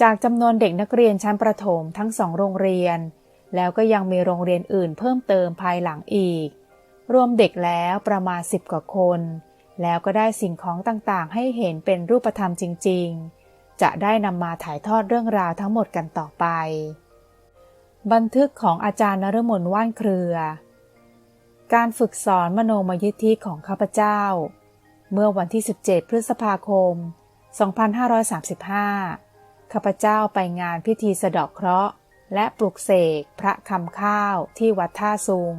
จากจำนวนเด็กนักเรียนชั้นประถมทั้งสองโรงเรียน แล้วก็ยังมีโรงเรียนอื่นเพิ่มเติมภายหลังอีก รวมเด็กแล้วประมาณสิบกว่าคน แล้วก็ได้สิ่งของต่างๆ ให้เห็นเป็นรูปธรรมจริง ๆ จะได้นำมาถ่ายทอดเรื่องราวทั้งหมดกันต่อไป บันทึกของอาจารย์นฤมลว่านเครือ การฝึกสอนมโนมยิทธิของข้าพเจ้า เมื่อวันที่ 17 พฤษภาคม 2535 ข้าพเจ้าไปงานพิธีสะดาะเคราะห์ และปลุกเสกพระคำข้าวที่วัดท่าซุง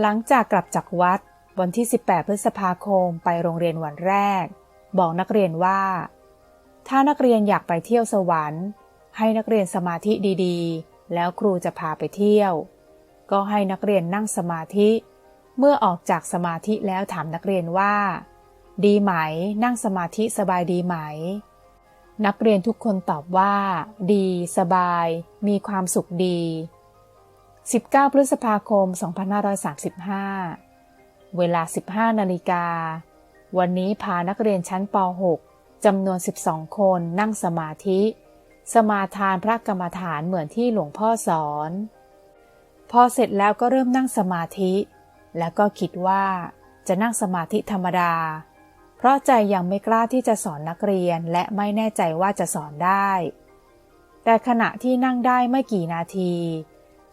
หลังจากกลับจากวัดวันที่ 18 พฤษภาคมไปโรงเรียนวันแรก บอกนักเรียนว่า ถ้านักเรียนอยากไปเที่ยวสวรรค์ ให้นักเรียนสมาธิดีๆ แล้วครูจะพาไปเที่ยว ก็ให้นักเรียนนั่งสมาธิ เมื่อออกจากสมาธิแล้วถามนักเรียนว่า ดีไหม นั่งสมาธิสบายดีไหม นักเรียนทุกคนตอบว่า ดี สบาย มีความสุขดี 19 พฤษภาคม 2535 เวลา 15 นาฬิกา วันนี้พานักเรียนชั้นป .6 จำนวน 12 คนนั่งสมาธิ สมาทานพระกรรมฐานเหมือนที่หลวงพ่อสอน พอเสร็จแล้วก็เริ่มนั่งสมาธิ แล้วก็คิดว่าจะนั่งสมาธิธรรมดา เพราะใจยังไม่กล้าที่จะสอนนักเรียนและไม่แน่ใจว่าจะสอนได้ แต่ขณะที่นั่งได้ไม่กี่นาที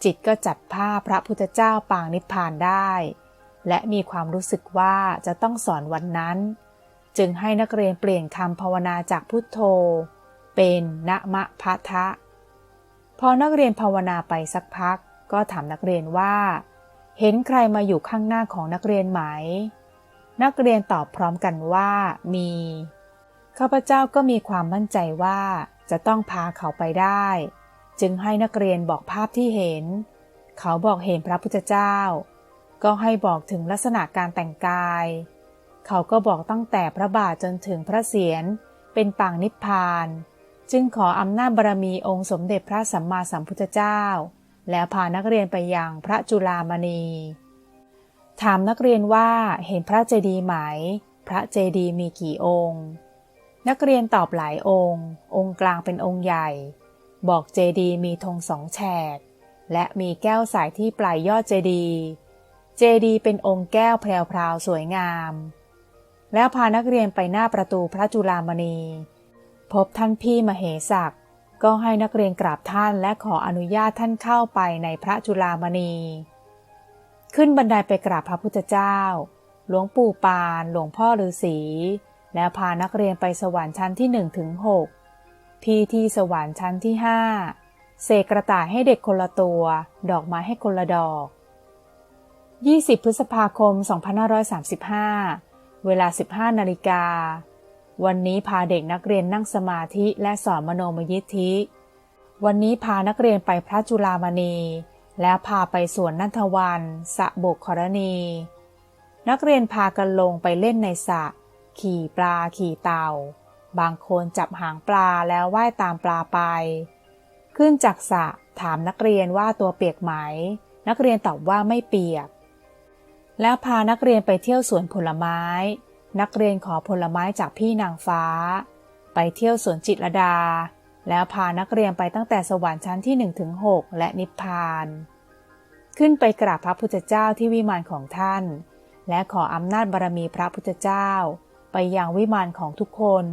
จิตก็จับภาพพระพุทธเจ้าปางนิพพานได้ และมีความรู้สึกว่าจะต้องสอนวันนั้น จึงให้นักเรียนเปลี่ยนคำภาวนาจากพุทโธ เป็นนะมะพะทะ พอนักเรียนภาวนาไปสักพัก ก็ถามนักเรียนว่า เห็นใครมาอยู่ข้างหน้าของนักเรียนไหม นักเรียนตอบพร้อมกันว่ามี ข้าพเจ้าก็มีความมั่นใจว่าจะต้องพาเขาไปได้ จึงให้นักเรียนบอกภาพที่เห็น เขาบอกเห็นพระพุทธเจ้า ก็ให้บอกถึงลักษณะการแต่งกาย เขาก็บอกตั้งแต่พระบาทจนถึงพระเศียรเป็นปางนิพพาน จึงขออำนาจบารมีองค์สมเด็จพระสัมมาสัมพุทธเจ้า แล้วพานักเรียนไปยังพระจุลามณี ถามนักเรียนว่าเห็นพระเจดีย์ไหม พระเจดีย์มีกี่องค์ นักเรียนตอบหลายองค์ องค์กลางเป็นองค์ใหญ่ บอกเจดีย์มีธงสองแฉก และมีแก้วสายที่ปลายยอดเจดีย์ เจดีย์เป็นองค์แก้วแพรวๆสวยงาม แล้วพานักเรียนไปหน้าประตูพระจุลามณี พบท่านพี่มเหศักก็ให้นักเรียนกราบท่านและขออนุญาตท่านเข้าไปในพระจุลามณี ขึ้นบันไดไปกราบพระพุทธเจ้า หลวงปู่ปาน หลวงพ่อฤาษี แล้วพานักเรียนไปสวรรค์ชั้นที่หนึ่งถึงหกพี่ที่สวรรค์ชั้นที่ห้าเสกกระต่ายให้เด็กคนละตัว ดอกไม้ให้คนละดอก 20 พฤษภาคม 2535 เวลา 15 นาฬิกา วันนี้พาเด็กนักเรียนนั่งสมาธิและสอนมโนมยิทธิ วันนี้พานักเรียนไปพระจุลามณี แล้วพาไปสวนนันทวันสะบกครณี นักเรียนพากันลงไปเล่นในสระขี่ปลาขี่เต่า บางคนจับหางปลาแล้วว่ายตามปลาไป ขึ้นจากสระถามนักเรียนว่าตัวเปียกไหม นักเรียนตอบว่าไม่เปียก แล้วพานักเรียนไปเที่ยวสวนผลไม้ นักเรียนขอผลไม้จากพี่นางฟ้า ไปเที่ยวสวนจิตรดา แล้วพานักเรียนไปตั้งแต่สวรรค์ชั้นที่1ถึง6และนิพพาน ขึ้นไปกราบพระพุทธเจ้าที่วิมานของท่าน และขออำนาจบารมีพระพุทธเจ้า ไปยังวิมานของทุกคน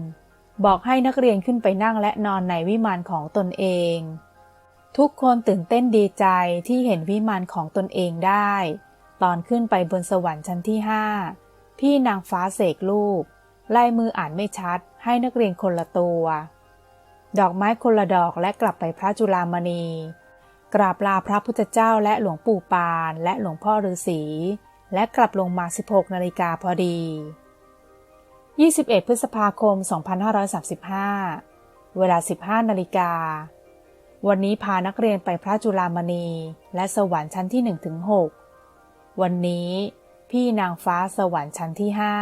บอกให้นักเรียนขึ้นไปนั่งและนอนในวิมานของตนเอง ทุกคนตื่นเต้นดีใจที่เห็นวิมานของตนเองได้ ตอนขึ้นไปบนสวรรค์ชั้นที่ห้าพี่นางฟ้าเสกลูกลายมืออ่านไม่ชัดให้นักเรียนคนละตัว ดอกไม้คนละดอกและกลับไปพระจุลามณี กราบลาพระพุทธเจ้าและหลวงปู่ปานและหลวงพ่อฤาษี และกลับลงมา 16 นาฬิกาพอดี 21 พฤษภาคม 2535 เวลา 15 นาฬิกา วันนี้พานักเรียนไปพระจุลามณีและสวรรค์ชั้นที่1ถึง6วันนี้พี่นางฟ้าสวรรค์ชั้นที่ห้า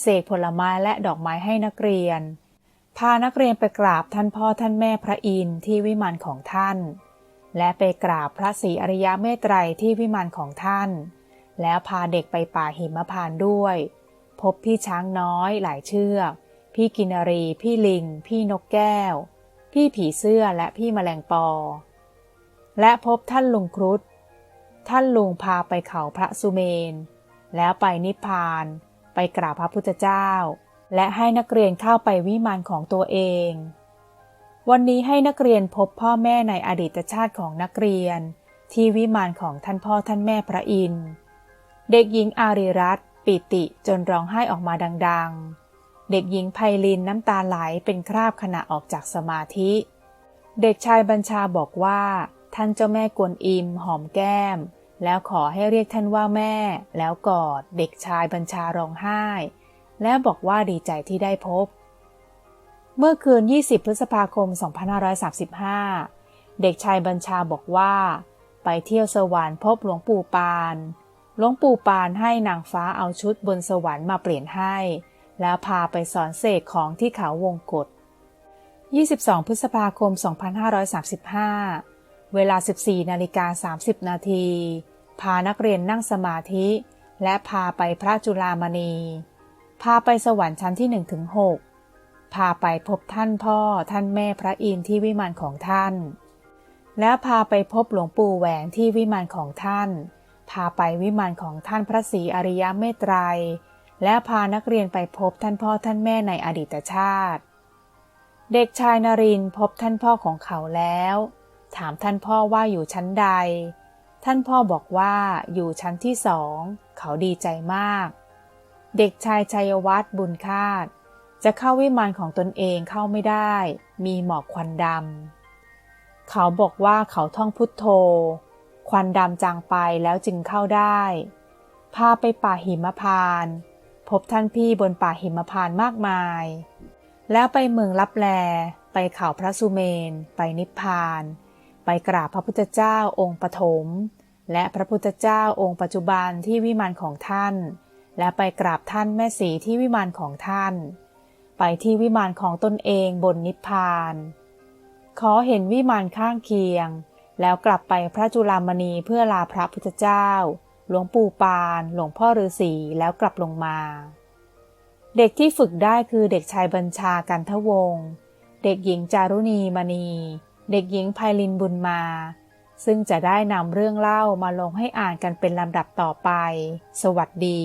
เสกผลไม้และดอกไม้ให้นักเรียน พานักเรียนไปกราบท่านพ่อท่านแม่พระอินทร์ที่วิมานของท่าน และไปกราบพระศรีอริยเมตไตรที่วิมานของท่าน แล้วพาเด็กไปป่าหิมพานด้วย พบพี่ช้างน้อยหลายเชือก พี่กินรี พี่ลิง พี่นกแก้ว พี่ผีเสื้อและพี่แมลงปอ และพบท่านลุงครุฑท่านลุงพาไปเขาพระสุเมน แล้วไปนิพพาน ไปกราบพระพุทธเจ้า และให้นักเรียนเข้าไปวิมานของตัวเอง วันนี้ให้นักเรียนพบพ่อแม่ในอดีตชาติของนักเรียน ที่วิมานของท่านพ่อท่านแม่พระอินทร์ เด็กหญิงอารีรัตปิติจนร้องไห้ออกมาดัง ๆ เด็กหญิงไพลินน้ำตาไหลเป็นคราบขณะออกจากสมาธิ เด็กชายบัญชาบอกว่า ท่านเจ้าแม่กวนอิมหอมแก้ม แล้วขอให้เรียกท่านว่าแม่ แล้วกอดเด็กชายบัญชาร้องไห้ แล้วบอกว่าดีใจที่ได้พบ เมื่อคืน 20 พฤษภาคม 2535 เด็กชายบัญชาบอกว่า ไปเที่ยวสวรรค์พบหลวงปู่ปาน หลวงปู่ปานให้นางฟ้าเอาชุดบนสวรรค์มาเปลี่ยนให้ แล้วพาไปสอนเสกของที่เขาวงกฏ22 พฤษภาคม 2535 เวลา 14นาฬิกา30 นาที พานักเรียนนั่งสมาธิ และพาไปพระจุลามณี พาไปสวรรค์ชั้นที่1ถึง6พาไปพบท่านพ่อท่านแม่พระอินทร์ที่วิมานของท่าน แล้วพาไปพบหลวงปู่แหวนที่วิมานของท่าน พาไปวิมานของท่านพระศรีอริยเมตไตรและพานักเรียนไปพบท่านพ่อท่านแม่ในอดีตชาติ เด็กชายนรินพบท่านพ่อของเขาแล้ว ถามท่านพ่อว่าอยู่ชั้นใด ท่านพ่อบอกว่าอยู่ชั้นที่สอง เขาดีใจมาก เด็กชายชัยวัฒน์บุญคาด จะเข้าวิมานของตนเองเข้าไม่ได้ มีหมอกควันดำเขาบอกว่าเขาท่องพุทโธ ควันดำจางไปแล้วจึงเข้าได้ พาไปป่าหิมพาน พบท่านพี่บนป่าหิมพานมากมาย แล้วไปเมืองลับแล ไปเขาพระสุเมน ไปนิพพาน ไปกราบพระพุทธเจ้าองค์ปฐมและพระพุทธเจ้าองค์ปัจจุบันที่วิมานของท่าน และไปกราบท่านแม่สีที่วิมานของท่าน ไปที่วิมานของตนเองบนนิพพาน ขอเห็นวิมานข้างเคียง แล้วกลับไปพระจุลามณีเพื่อลาพระพุทธเจ้า หลวงปู่ปาน หลวงพ่อฤาษีแล้วกลับลงมา เด็กที่ฝึกได้คือเด็กชายบัญชากันทวงศ์เด็กหญิงจารุณีมณี เด็กหญิงไพลินบุญมา ซึ่งจะได้นำเรื่องเล่ามาลงให้อ่านกันเป็นลำดับต่อไป สวัสดี